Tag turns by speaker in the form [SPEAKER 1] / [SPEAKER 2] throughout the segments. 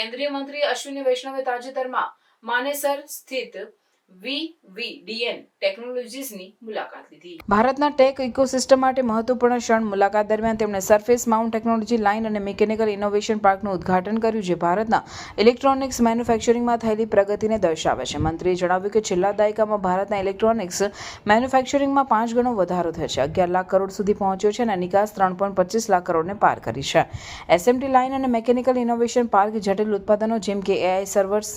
[SPEAKER 1] કેન્દ્રીય મંત્રી અશ્વિની વૈષ્ણવે તાજેતરમાં માનેસર સ્થિત વીવીડીએન ટેકનોલોજીસની મુલાકાત ભારતના ટેક ઇકોસિસ્ટમ માટે મહત્વપૂર્ણ ક્ષણ મુલાકાત દરમિયાન તેમણે સરફેસ માઉન્ટ ટેકનોલોજી લાઇન અને મિકેનિકલ ઇનોવેશન પાર્કનું ઉદ્ઘાટન કર્યું, જે ભારતના ઇલેક્ટ્રોનિક્સ મેન્યુફેક્ચરિંગમાં થયેલી પ્રગતિને દર્શાવે છે. મંત્રીએ જણાવ્યું કે છેલ્લા દાયકામાં ભારતના ઇલેક્ટ્રોનિક્સ મેન્યુફેક્ચરિંગમાં પાંચ ગણો વધારો થયો છે. અગિયાર લાખ કરોડ સુધી પહોંચ્યો છે અને નિકાસ ત્રણ પોઈન્ટ પચીસ લાખ કરોડને પાર કરી છે. એસએમટી લાઇન અને મિકેનિકલ ઇનોવેશન પાર્ક જટિલ ઉત્પાદનો જેમ કે એઆઈ સર્વર્સ,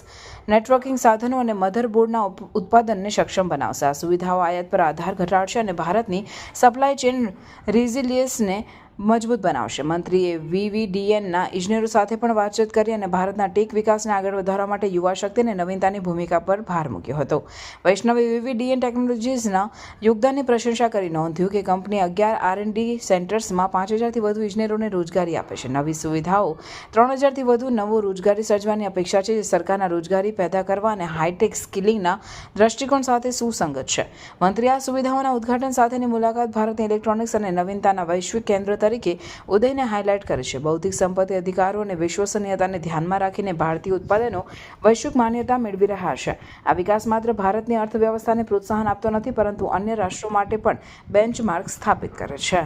[SPEAKER 1] નેટવર્કિંગ સાધનો અને મધરબોર્ડના ઉત્પાદનને સક્ષમ બનાવશે. આ સુવિધાઓ આયાત પર આધાર ઘટાડશે અને ભારતની સપ્લાય ચેન રિઝિલિયન્સને મજબૂત બનાવશે. મંત્રીએ વીવીડીએનના ઇજનેરો સાથે પણ વાતચીત કરી અને ભારતના ટેક વિકાસને આગળ વધારવા માટે યુવા શક્તિ અને નવીનતાની ભૂમિકા પર ભાર મૂક્યો હતો. વૈષ્ણવે વીવીડીએન ટેકનોલોજીસના યોગદાનની પ્રશંસા કરી નોંધ્યું કે કંપની અગિયાર આરએનડી સેન્ટર્સમાં પાંચ હજારથી વધુ ઇજનેરોને રોજગારી આપે છે. નવી સુવિધાઓ ત્રણ હજારથી વધુ નવો રોજગારી સર્જવાની અપેક્ષા છે. જે સરકારના રોજગારી પેદા કરવા અને હાઈટેક સ્કિલિંગના દ્રષ્ટિકોણ સાથે સુસંગત છે. મંત્રી આ સુવિધાઓના ઉદઘાટન સાથેની મુલાકાત ભારતની ઇલેક્ટ્રોનિક્સ અને નવીનતાના વૈશ્વિક કેન્દ્ર તરીકે ઉદયને હાઇલાઇટ કરે છે. બૌદ્ધિક સંપત્તિ અધિકારો અને વિશ્વસનીયતાને ધ્યાનમાં રાખીને ભારતીય ઉત્પાદનો વૈશ્વિક માન્યતા મેળવી રહ્યા છે. આ વિકાસ માત્ર ભારતની અર્થવ્યવસ્થાને પ્રોત્સાહન આપતો નથી, પરંતુ અન્ય રાષ્ટ્રો માટે પણ બેન્ચમાર્ક સ્થાપિત કરે છે.